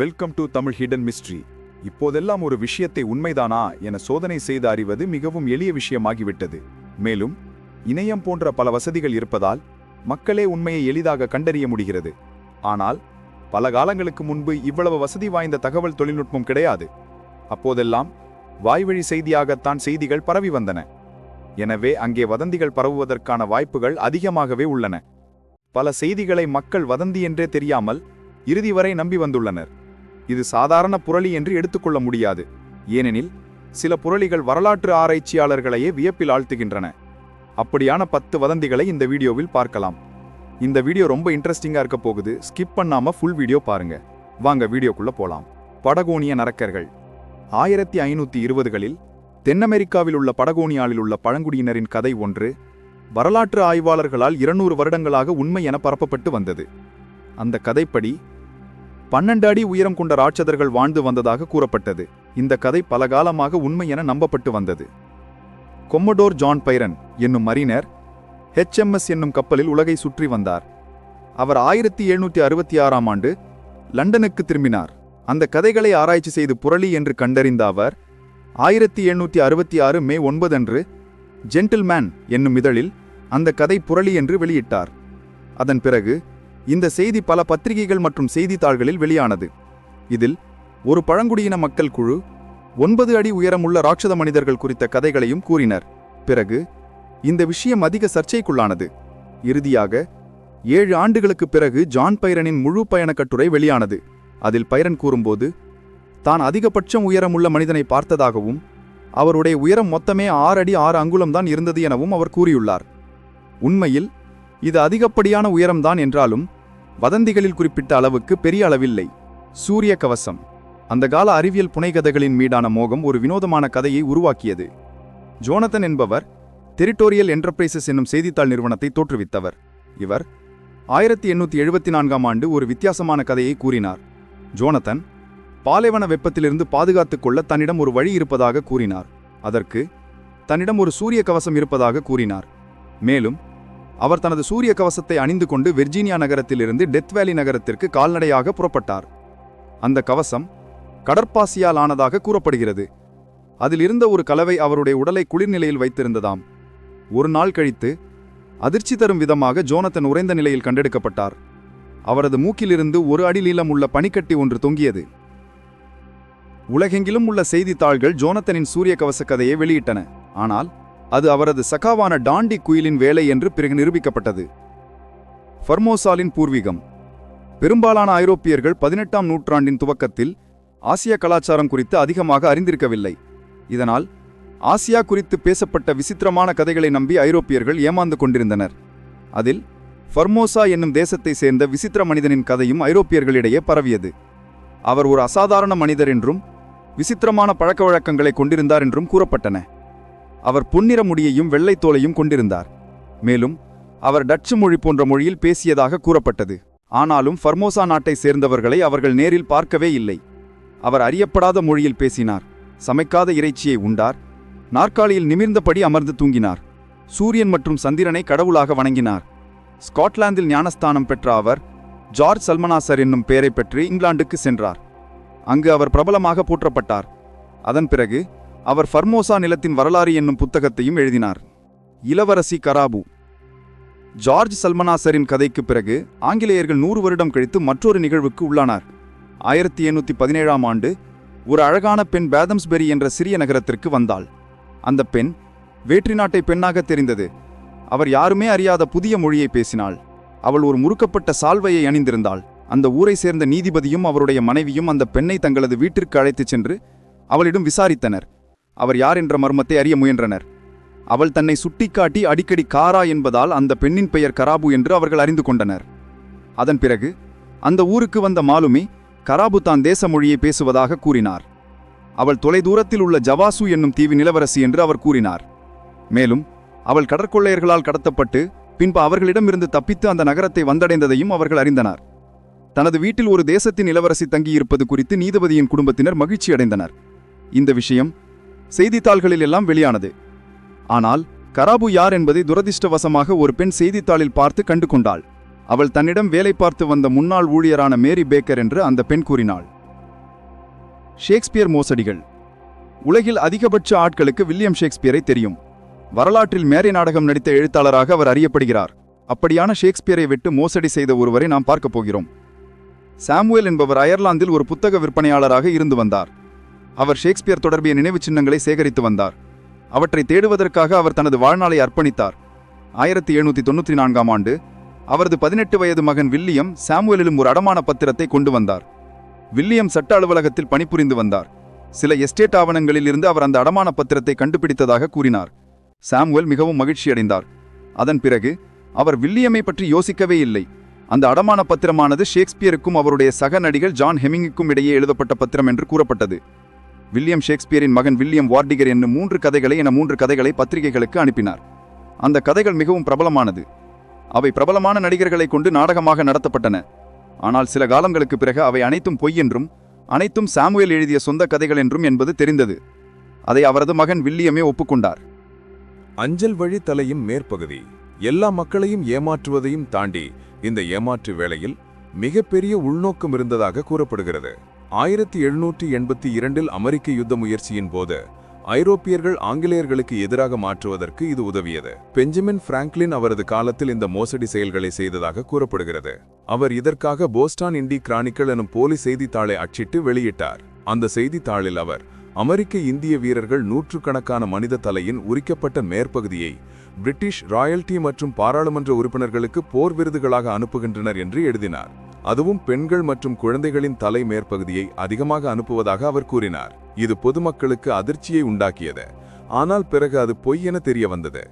Welcome to Tamil hidden mystery இப்போதெல்லாம் ஒரு விஷயத்தை உண்மைதானா என சோதனை செய்து அறிவது மிகவும் எளிய விஷயமாகிவிட்டது. மேலும் இணையம் போன்ற பல வசதிகள் இருப்பதால் மக்களே உண்மையை எளிதாக கண்டறிய முடிகிறது. ஆனால் பல காலங்களுக்கு முன்பு இவ்வளவு வசதி வாய்ந்த தகவல் தொழில்நுட்பம் கிடையாது. அப்போதெல்லாம் வாய்வழி செய்தியாகத்தான் செய்திகள் பரவி வந்தன. எனவே அங்கே வதந்திகள் பரவுவதற்கான வாய்ப்புகள் அதிகமாகவே உள்ளன. பல செய்திகளை மக்கள் வதந்தி என்றே தெரியாமல் இறுதி வரை நம்பி வந்துள்ளனர். இது சாதாரண புரளி என்று எடுத்துக்கொள்ள முடியாது. ஏனெனில் சில புரளிகள் வரலாற்று ஆராய்ச்சியாளர்களையே வியப்பில் ஆழ்த்துகின்றன. அப்படியான பத்து வதந்திகளை இந்த வீடியோவில் பார்க்கலாம். இந்த வீடியோ ரொம்ப இன்ட்ரெஸ்டிங்காக இருக்க போகுது. ஸ்கிப் பண்ணாம ஃபுல் வீடியோ பாருங்க. வாங்க வீடியோக்குள்ள போலாம். படகோனிய நரக்கர்கள் ஆயிரத்தி ஐநூற்றி இருபதுகளில் தென் அமெரிக்காவில் உள்ள படகோனியாவில் உள்ள பழங்குடியினரின் கதை ஒன்று வரலாற்று ஆய்வாளர்களால் இருநூறு வருடங்களாக உண்மை என பரப்பப்பட்டு வந்தது. அந்த கதைப்படி பன்னெண்டு அடி உயரம் கொண்ட ராட்சதர்கள் வாழ்ந்து வந்ததாக கூறப்பட்டது. இந்த கதை பல காலமாக உண்மை என நம்பப்பட்டு வந்தது. கொம்மடோர் ஜான் பைரன் என்னும் மரினர் ஹெச்எம்எஸ் என்னும் கப்பலில் உலகை சுற்றி வந்தார். அவர் ஆயிரத்தி எழுநூற்றி அறுபத்தி ஆறாம் ஆண்டு லண்டனுக்கு திரும்பினார். அந்த கதைகளை ஆராய்ச்சி செய்து புரளி என்று கண்டறிந்த அவர் ஆயிரத்தி எழுநூற்றி அறுபத்தி ஆறு மே ஒன்பது அன்று ஜென்டில்மேன் என்னும் இதழில் அந்த கதை புரளி என்று வெளியிட்டார். அதன் பிறகு இந்த செய்தி பல பத்திரிகைகள் மற்றும் செய்தித்தாள்களில் வெளியானது. இதில் ஒரு பழங்குடியின மக்கள் குழு ஒன்பது அடி உயரமுள்ள ராட்சத மனிதர்கள் குறித்த கதைகளையும் கூறினர். பிறகு இந்த விஷயம் அதிக சர்ச்சைக்குள்ளானது. இறுதியாக ஏழு ஆண்டுகளுக்கு பிறகு ஜான் பைரனின் முழு பயணக் கட்டுரை வெளியானது. அதில் பைரன் கூறும்போது தான் அதிகபட்சம் உயரமுள்ள மனிதனை பார்த்ததாகவும் அவருடைய உயரம் மொத்தமே ஆறு அடி ஆறு அங்குலம்தான் இருந்தது எனவும் அவர் கூறியுள்ளார். உண்மையில் இது அதிகப்படியான உயரம்தான் என்றாலும் வதந்திகளில் குறிப்பிட்ட அளவுக்கு பெரிய அளவில்லை. சூரிய கவசம். அந்த கால அறிவியல் புனைகதைகளின் மீதான மோகம் ஒரு வினோதமான கதையை உருவாக்கியது. ஜோனதன் என்பவர் டெரிட்டோரியல் என்டர்பிரைசஸ் என்னும் செய்தித்தாள் நிறுவனத்தை தோற்றுவித்தவர். இவர் ஆயிரத்தி எண்ணூற்றி எழுபத்தி நான்காம் ஆண்டு ஒரு வித்தியாசமான கதையை கூறினார். ஜோனதன் பாலைவன வெப்பத்திலிருந்து பாதுகாத்துக் கொள்ள தன்னிடம் ஒரு வழி இருப்பதாக கூறினார். அதற்கு தன்னிடம் ஒரு சூரிய கவசம் இருப்பதாக கூறினார். மேலும் அவர் தனது சூரிய கவசத்தை அணிந்து கொண்டு வெர்ஜீனியா நகரத்திலிருந்து டெத் வேலி நகரத்திற்கு கால்நடையாக புறப்பட்டார். அந்த கவசம் கடற்பாசியால் ஆனதாக கூறப்படுகிறது. அதில் இருந்த ஒரு கலவை அவருடைய உடலை குளிர்நிலையில் வைத்திருந்ததாம். ஒரு நாள் கழித்து அதிர்ச்சி தரும் விதமாக ஜோனத்தன் உறைந்த நிலையில் கண்டெடுக்கப்பட்டார். அவரது மூக்கிலிருந்து ஒரு அடி நீளம் உள்ள பனிக்கட்டி ஒன்று தொங்கியது. உலகெங்கிலும் உள்ள செய்தித்தாள்கள் ஜோனத்தனின் சூரிய கவச கதையை வெளியிட்டன. ஆனால் அது அவரது சகாவான டாண்டி குயிலின் வேலை என்று பிறகு நிரூபிக்கப்பட்டது. ஃபர்மோசாலின் பூர்வீகம். பெரும்பாலான ஐரோப்பியர்கள் பதினெட்டாம் நூற்றாண்டின் துவக்கத்தில் ஆசிய கலாச்சாரம் குறித்து அதிகமாக அறிந்திருக்கவில்லை. இதனால் ஆசியா குறித்து பேசப்பட்ட விசித்திரமான கதைகளை நம்பி ஐரோப்பியர்கள் ஏமாந்து கொண்டிருந்தனர். அதில் ஃபர்மோசா என்னும் தேசத்தை சேர்ந்த விசித்திர மனிதனின் கதையும் ஐரோப்பியர்களிடையே பரவியது. அவர் ஒரு அசாதாரண மனிதர் என்றும் விசித்திரமான பழக்கவழக்கங்களை கொண்டிருந்தார் என்றும் கூறப்பட்டன. அவர் பொன்னிற முடியையும் வெள்ளைத்தோலையும் கொண்டிருந்தார். மேலும் அவர் டச்சு மொழி போன்ற மொழியில் பேசியதாக கூறப்பட்டது. ஆனாலும் ஃபர்மோசா நாட்டை சேர்ந்தவர்களை அவர்கள் நேரில் பார்க்கவே இல்லை. அவர் அறியப்படாத மொழியில் பேசினார். சமைக்காத இறைச்சியை உண்டார். நாற்காலியில் நிமிர்ந்தபடி அமர்ந்து தூங்கினார். சூரியன் மற்றும் சந்திரனை கடவுளாக வணங்கினார். ஸ்காட்லாந்தில் ஞானஸ்தானம் பெற்ற அவர் ஜார்ஜ் சல்மனாசர் என்னும் பெயரை பெற்று இங்கிலாந்துக்கு சென்றார். அங்கு அவர் பிரபலமாக போற்றப்பட்டார். அதன் பிறகு அவர் ஃபர்மோசா நிலத்தின் வரலாறு என்னும் புத்தகத்தையும் எழுதினார். இளவரசி கராபு. ஜார்ஜ் சல்மனாசரின் கதைக்கு பிறகு ஆங்கிலேயர்கள் நூறு வருடம் கழித்து மற்றொரு நிகழ்வுக்கு உள்ளானார். ஆயிரத்தி எண்ணூற்றி பதினேழாம் ஆண்டு ஒரு அழகான பெண் பேதம்ஸ்பெரி என்ற சிறிய நகரத்திற்கு வந்தாள். அந்த பெண் வேற்றி நாட்டை பெண்ணாக தெரிந்தது. அவர் யாருமே அறியாத புதிய மொழியை பேசினாள். அவள் ஒரு முறுக்கப்பட்ட சால்வையை அணிந்திருந்தாள். அந்த ஊரை சேர்ந்த நீதிபதியும் அவருடைய மனைவியும் அந்த பெண்ணை தங்களது வீட்டிற்கு அழைத்துச் சென்று அவளிடம் விசாரித்தனர். அவர் யார் என்ற மர்மத்தை அறிய முயன்றனர். அவள் தன்னை சுட்டிக்காட்டி அடிக்கடி காரா என்பதால் அந்த பெண்ணின் பெயர் கராபு என்று அவர்கள் அறிந்து கொண்டனர். அதன் பிறகு அந்த ஊருக்கு வந்த மாலுமி கராபு தான் தேச மொழியை பேசுவதாக கூறினார். அவள் தொலைதூரத்தில் உள்ள ஜவாசு என்னும் தீவின் இளவரசி என்று அவர் கூறினார். மேலும் அவள் கடற்கொள்ளையர்களால் கடத்தப்பட்டு பின்பு அவர்களிடமிருந்து தப்பித்து அந்த நகரத்தை வந்தடைந்ததையும் அவர்கள் அறிந்தனர். தனது வீட்டில் ஒரு தேசத்தின் இளவரசி தங்கியிருப்பது குறித்து நீதிபதியின் குடும்பத்தினர் மகிழ்ச்சி அடைந்தனர் இந்த விஷயம் செய்தித்தாள்களில் எல்லாம் வெளியானது. ஆனால் கராபு யார் என்பதை துரதிர்ஷ்டவசமாக ஒரு பெண் செய்தித்தாளில் பார்த்து கண்டு கொண்டாள். அவள் தன்னிடம் வேலை பார்த்து வந்த முன்னாள் ஊழியரான மேரி பேக்கர் என்று அந்த பெண் கூறினாள். ஷேக்ஸ்பியர் மோசடிகள். உலகில் அதிகபட்ச ஆட்களுக்கு வில்லியம் ஷேக்ஸ்பியரை தெரியும். வரலாற்றில் மேரி நாடகம் நடித்த எழுத்தாளராக அவர் அறியப்படுகிறார். அப்படியான ஷேக்ஸ்பியரை விட்டு மோசடி செய்த ஒருவரை நாம் பார்க்கப் போகிறோம். சாமுவேல் என்பவர் அயர்லாந்தில் ஒரு புத்தக விற்பனையாளராக இருந்து வந்தார். அவர் ஷேக்ஸ்பியர் தொடர்பிய நினைவுச் சின்னங்களை சேகரித்து வந்தார். அவற்றை தேடுவதற்காக அவர் தனது வாழ்நாளை அர்ப்பணித்தார். ஆயிரத்தி எழுநூற்றி தொண்ணூற்றி நான்காம் ஆண்டு அவரது பதினெட்டு வயது மகன் வில்லியம் சாமுவேலிலும் ஒரு அடமான பத்திரத்தை கொண்டு வந்தார். வில்லியம் சட்ட அலுவலகத்தில் பணிபுரிந்து வந்தார். சில எஸ்டேட் ஆவணங்களில் இருந்து அவர் அந்த அடமான பத்திரத்தை கண்டுபிடித்ததாக கூறினார். சாமுவேல் மிகவும் மகிழ்ச்சியடைந்தார். அதன் பிறகு அவர் வில்லியமை பற்றி யோசிக்கவே இல்லை. அந்த அடமான பத்திரமானது ஷேக்ஸ்பியருக்கும் அவருடைய சக நடிகர் ஜான் ஹெமிங்குக்கும் இடையே எழுதப்பட்ட பத்திரம் என்று கூறப்பட்டது. வில்லியம் ஷேக்ஸ்பியரின் மகன் வில்லியம் வார்டிகர் என்னும் மூன்று கதைகளை என மூன்று கதைகளை பத்திரிகைகளுக்கு அனுப்பினார். அந்த கதைகள் மிகவும் பிரபலமானது. அவை பிரபலமான நடிகர்களை கொண்டு நாடகமாக நடத்தப்பட்டன. ஆனால் சில காலங்களுக்கு பிறகு அவை அனைத்தும் பொய் என்றும் அனைத்தும் சாமுவேல் எழுதிய சொந்த கதைகள் என்றும் என்பது தெரிந்தது. அதை அவரது மகன் வில்லியமே ஒப்புக்கொண்டார். அஞ்சல் வழி தலையும் மேற்பகுதி. எல்லா மக்களையும் ஏமாற்றுவதையும் தாண்டி இந்த ஏமாற்று வேளையில் மிகப்பெரிய உள்நோக்கம் இருந்ததாக கூறப்படுகிறது. ஆயிரத்தி எழுநூற்றி எண்பத்தி இரண்டில் அமெரிக்க யுத்த முயற்சியின் போது ஐரோப்பியர்கள் ஆங்கிலேயர்களுக்கு எதிராக மாற்றுவதற்கு இது உதவியது. பெஞ்சமின் பிராங்க்லின் அவரது காலத்தில் இந்த மோசடி செயல்களை செய்ததாக கூறப்படுகிறது. அவர் இதற்காக போஸ்டான் இண்டி கிரானிக்கல் எனும் போலி செய்தித்தாளை அச்சிட்டு வெளியிட்டார். அந்த செய்தித்தாளில் அவர் அமெரிக்க இந்திய வீரர்கள் நூற்றுக்கணக்கான மனித தலையின் உரிக்கப்பட்ட மேற்பகுதியை பிரிட்டிஷ் ராயல்டி மற்றும் பாராளுமன்ற உறுப்பினர்களுக்கு போர் விருதுகளாக அனுப்புகின்றனர் என்று எழுதினார். அதுவும் பெண்கள் மற்றும் குழந்தைகளின் தலை மேற்பகுதியை அதிகமாக அனுப்புவதாக அவர் கூறினார். இது பொதுமக்களுக்கு அதிர்ச்சியை உண்டாக்கியது. ஆனால் பிறகு அது பொய் என தெரிய வந்தது.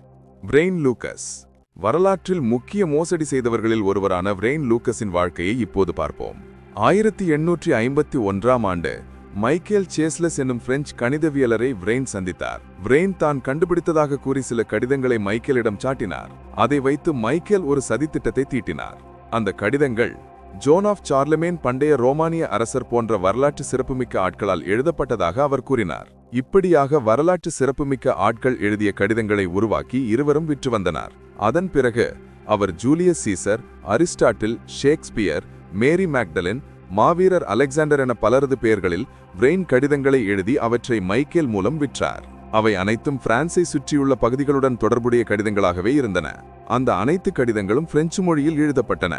பிரெயின் லூக்கஸ் வரலாற்றில் முக்கிய மோசடி செய்தவர்களில் ஒருவரான பிரெயின் லூக்கஸின் வாழ்க்கையை இப்போது பார்ப்போம். ஆயிரத்தி எண்ணூற்றி ஐம்பத்தி ஒன்றாம் ஆண்டு மைக்கேல் சேஸ்லஸ் என்னும் பிரெஞ்சு கணிதவியலரை விரெயின் சந்தித்தார். விரெயின் தான் கண்டுபிடித்ததாக கூறி சில கடிதங்களை மைக்கேலிடம் சாட்டினார். அதை வைத்து மைக்கேல் ஒரு சதித்திட்டத்தை தீட்டினார். அந்த கடிதங்கள் ஜோன் ஆஃப் சார்லமேன் பண்டைய ரோமானிய அரசர் போன்ற வரலாற்று சிறப்புமிக்க ஆட்களால் எழுதப்பட்டதாக அவர் கூறினார். இப்படியாக வரலாற்று சிறப்புமிக்க ஆட்கள் எழுதிய கடிதங்களை உருவாக்கி இருவரும் விற்று வந்தனர். அதன் பிறகு அவர் Julius Caesar Aristotle Shakespeare Mary Magdalene மாவீரர் அலெக்சாண்டர் என பலரது பெயர்களில் பிரெயின் கடிதங்களை எழுதி அவற்றை மைக்கேல் மூலம் விற்றார். அவை அனைத்தும் பிரான்சை சுற்றியுள்ள பகுதிகளுடன் தொடர்புடைய கடிதங்களாகவே இருந்தன. அந்த அனைத்து கடிதங்களும் பிரெஞ்சு மொழியில் எழுதப்பட்டன.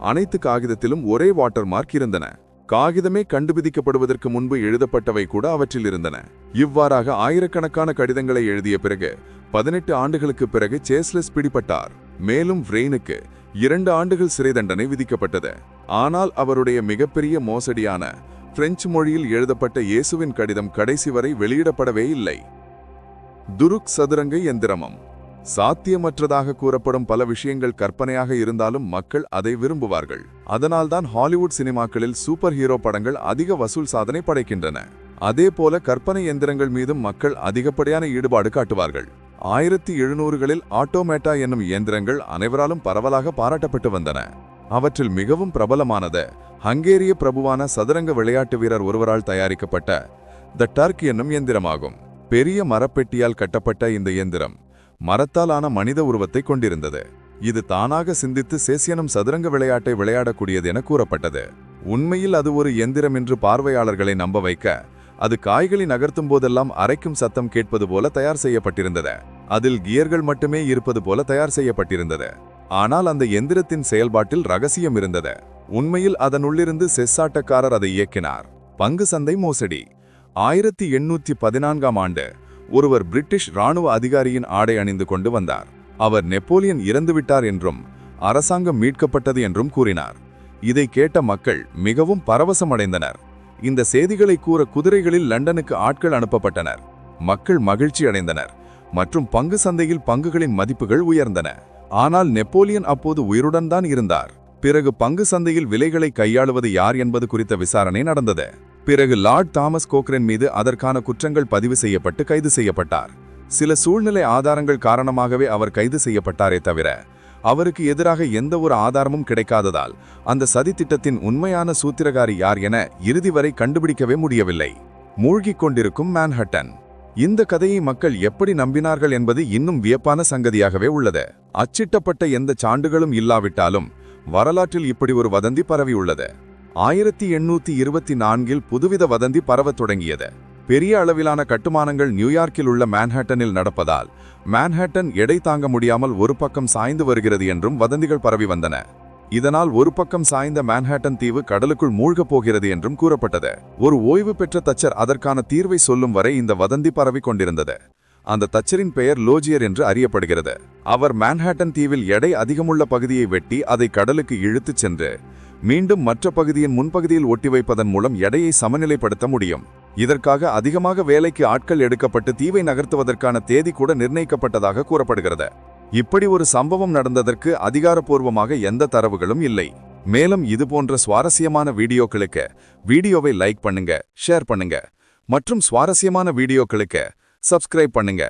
அனைத்து காகிதத்திலும் ஒரே வாட்டர் மார்க் இருந்தன. காகிதமே கண்டுபிடிக்கப்படுவதற்கு முன்பு எழுதப்பட்டவை கூட அவற்றில் இருந்தன. இவ்வாறாக ஆயிரக்கணக்கான கடிதங்களை எழுதிய பிறகு பதினெட்டு ஆண்டுகளுக்கு பிறகு சேஸ்லெஸ் பிடிபட்டார். மேலும் விரெயினுக்கு இரண்டு ஆண்டுகள் சிறை தண்டனை விதிக்கப்பட்டது. ஆனால் அவருடைய மிகப்பெரிய மோசடியான பிரெஞ்சு மொழியில் எழுதப்பட்ட இயேசுவின் கடிதம் கடைசி வரை வெளியிடப்படவே இல்லை. துருக் சதுரங்க எந்திரமம். சாத்தியமற்றதாக கூறப்படும் பல விஷயங்கள் கற்பனையாக இருந்தாலும் மக்கள் அதை விரும்புவார்கள். அதனால்தான் ஹாலிவுட் சினிமாக்களில் சூப்பர் ஹீரோ படங்கள் அதிக வசூல் சாதனை படைக்கின்றன. அதே போல கற்பனை எந்திரங்கள் மீதும் மக்கள் அதிகப்படியான ஈடுபாடு காட்டுவார்கள். ஆயிரத்தி எழுநூறுகளில் ஆட்டோமேட்டா என்னும் இயந்திரங்கள் அனைவராலும் பரவலாக பாராட்டப்பட்டு வந்தன. அவற்றில் மிகவும் பிரபலமானது ஹங்கேரிய பிரபுவான சதுரங்க விளையாட்டு வீரர் ஒருவரால் தயாரிக்கப்பட்ட த டர்க் என்னும் இயந்திரமாகும். பெரிய மரப்பெட்டியால் கட்டப்பட்ட இந்த இயந்திரம் மரத்தாலான மனித உருவத்தை கொண்டிருந்தது. இது தானாக சிந்தித்து சேசியனும் சதுரங்க விளையாட்டை விளையாடக்கூடியது என கூறப்பட்டது. உண்மையில் அது ஒரு எந்திரம் என்று பார்வையாளர்களை நம்ப வைக்க அது காய்களை நகர்த்தும் போதெல்லாம் அரைக்கும் சத்தம் கேட்பது போல தயார் செய்யப்பட்டிருந்தது. அதில் கியர்கள் மட்டுமே இருப்பது போல தயார் செய்யப்பட்டிருந்தது. ஆனால் அந்த எந்திரத்தின் செயல்பாட்டில் ரகசியம் இருந்தது. உண்மையில் அதனுள்ளிருந்து செஸ்ஸாட்டக்காரர் அதை இயக்கினார். பங்கு சந்தை மோசடி. ஆயிரத்தி எண்ணூற்றி பதினான்காம் ஆண்டு ஒருவர் பிரிட்டிஷ் ராணுவ அதிகாரியின் ஆடை அணிந்து கொண்டு வந்தார். அவர் நெப்போலியன் இறந்துவிட்டார் என்றும் அரசாங்கம் மீட்கப்பட்டது என்றும் கூறினார். இதை கேட்ட மக்கள் மிகவும் பரவசமடைந்தனர். இந்த செய்திகளை கூற குதிரைகளில் லண்டனுக்கு ஆட்கள் அனுப்பப்பட்டனர். மக்கள் மகிழ்ச்சி அடைந்தனர் மற்றும் பங்கு சந்தையில் பங்குகளின் மதிப்புகள் உயர்ந்தன. ஆனால் நெப்போலியன் அப்போது உயிருடன் தான் இருந்தார். பிறகு பங்கு சந்தையில் விலைகளை கையாளுவது யார் என்பது குறித்த விசாரணை நடந்தது. பிறகு லார்ட் தாமஸ் கோக்ரன் மீது அதற்கான குற்றங்கள் பதிவு செய்யப்பட்டு கைது செய்யப்பட்டார். சில சூழ்நிலை ஆதாரங்கள் காரணமாகவே அவர் கைது செய்யப்பட்டாரே தவிர அவருக்கு எதிராக எந்த ஒரு ஆதாரமும் கிடைக்காததால் அந்த சதித்திட்டத்தின் உண்மையான சூத்திரகாரி யார் என இறுதி வரை கண்டுபிடிக்கவே முடியவில்லை. மூழ்கிக் கொண்டிருக்கும் மேன்ஹட்டன். இந்த கதையை மக்கள் எப்படி நம்பினார்கள் என்பது இன்னும் வியப்பான சங்கதியாகவே உள்ளது. அச்சிட்டப்பட்ட எந்த சான்றுகளும் இல்லாவிட்டாலும் வரலாற்றில் இப்படி ஒரு வதந்தி பரவியுள்ளது. ஆயிரத்தி எண்ணூத்தி இருபத்தி நான்கில் புதுவித வதந்தி பரவத் தொடங்கியது. பெரிய அளவிலான கட்டுமானங்கள் நியூயார்க்கில் உள்ள மேன்ஹட்டனில் நடப்பதால் மேன்ஹட்டன் எடை தாங்க முடியாமல் ஒரு பக்கம் சாய்ந்து வருகிறது என்றும் வதந்திகள் பரவி வந்தன. இதனால் ஒரு பக்கம் சாய்ந்த மேன்ஹாட்டன் தீவு கடலுக்குள் மூழ்கப் போகிறது என்றும் கூறப்பட்டது. ஒரு ஓய்வு பெற்ற தச்சர் அதற்கான தீர்வை சொல்லும் வரை இந்த வதந்தி பரவி கொண்டிருந்தது. அந்த தச்சரின் பெயர் லோஜியர் என்று அறியப்படுகிறது. அவர் மேன்ஹாட்டன் தீவில் எடை அதிகமுள்ள பகுதியை வெட்டி அதை கடலுக்கு இழுத்துச் சென்று மீண்டும் மற்ற பகுதியின் முன்பகுதியில் ஒட்டி வைப்பதன் மூலம் எடையை சமநிலைப்படுத்த முடியும். இதற்காக அதிகமாக வேலைக்கு ஆட்கள் எடுக்கப்பட்டு தீவை நகர்த்துவதற்கான தேதி கூட நிர்ணயிக்கப்பட்டதாக கூறப்படுகிறது. இப்படி ஒரு சம்பவம் நடந்ததற்கு அதிகாரப்பூர்வமாக எந்த தரவுகளும் இல்லை. மேலும் இதுபோன்ற சுவாரஸ்யமான வீடியோக்களுக்கு வீடியோவை லைக் பண்ணுங்க ஷேர் பண்ணுங்க. மற்றும் சுவாரஸ்யமான வீடியோக்களுக்கு சப்ஸ்கிரைப் பண்ணுங்க.